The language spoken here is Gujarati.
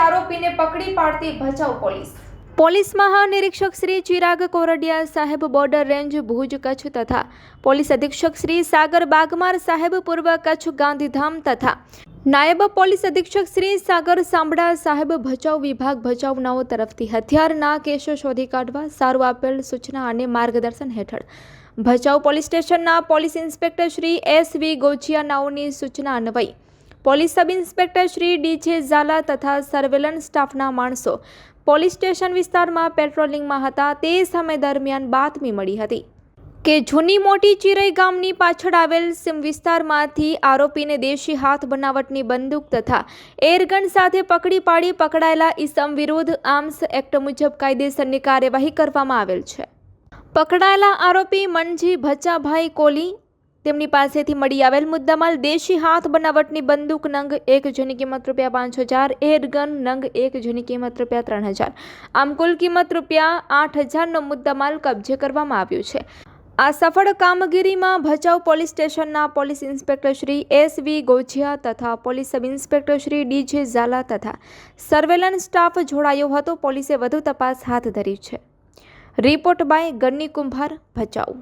આરોપીને પકડી પાડતી ભચાઉ પોલીસ. પોલીસ મહાનિરીક્ષક શ્રી ચિરાગ કોરડિયા સાહેબ બોર્ડર રેન્જ ભુજ કચ્છ તથા પોલીસ અધિક્ષક શ્રી સાગર બાગમાર સાહેબ પૂર્વ કચ્છ ગાંધીધામ તથા નાયબ પોલીસ અધિક્ષક શ્રી સાગર સાંભળા સાહેબ ભચાઉ વિભાગ ભચાઉનાઓ તરફથી હથિયારના કેસો શોધી કાઢવા સારું આપેલ સૂચના અને માર્ગદર્શન હેઠળ ભચાઉ પોલીસ સ્ટેશનના police inspector Shri S V ગોચિયાનાઓની સૂચના અન્વયે police sub inspector Shri DJ Zala તથા સર્વેલન્સ સ્ટાફના માણસો પોલીસ સ્ટેશન વિસ્તારમાં પેટ્રોલિંગમાં હતા તે સમય દરમિયાન બાતમી મળી હતી કે જૂની મોટી ચિરઈ ગામની પાછળ આવેલ સિમ વિસ્તારમાંથી આરોપીને દેશી હાથ બનાવટની બંદૂક તથા એરગન સાથે પકડી પાડી પકડાયેલા ઈસમ વિરુદ્ધ આર્મ્સ એક્ટ મુજબ કાયદેસરની કાર્યવાહી કરવામાં આવેલ છે. પકડાયેલા આરોપી મનજી ભચાભાઈ કોલી તેમની પાસેથી મળી આવેલ મુદ્દામાલ દેશી હાથ બનાવટની બંદૂક નંગ એક જેની કિંમત રૂપિયા પાંચ હજાર એરગન નંગ એક જેની કિંમત રૂપિયા ત્રણ હજાર. આમ કુલ કિંમત રૂપિયા આઠ હજારનો મુદ્દામાલ કબજે કરવામાં આવ્યો છે. આ સફળ કામગીરીમાં ભચાઉ પોલીસ સ્ટેશનના police inspector Shri S V Gojiya તથા police sub inspector Shri DJ Zala તથા સર્વેલન્સ સ્ટાફ જોડાયો હતો. પોલીસે વધુ તપાસ હાથ ધરી છે. રિપોર્ટ બાય ગન્ની કુંભાર, ભચાઉ.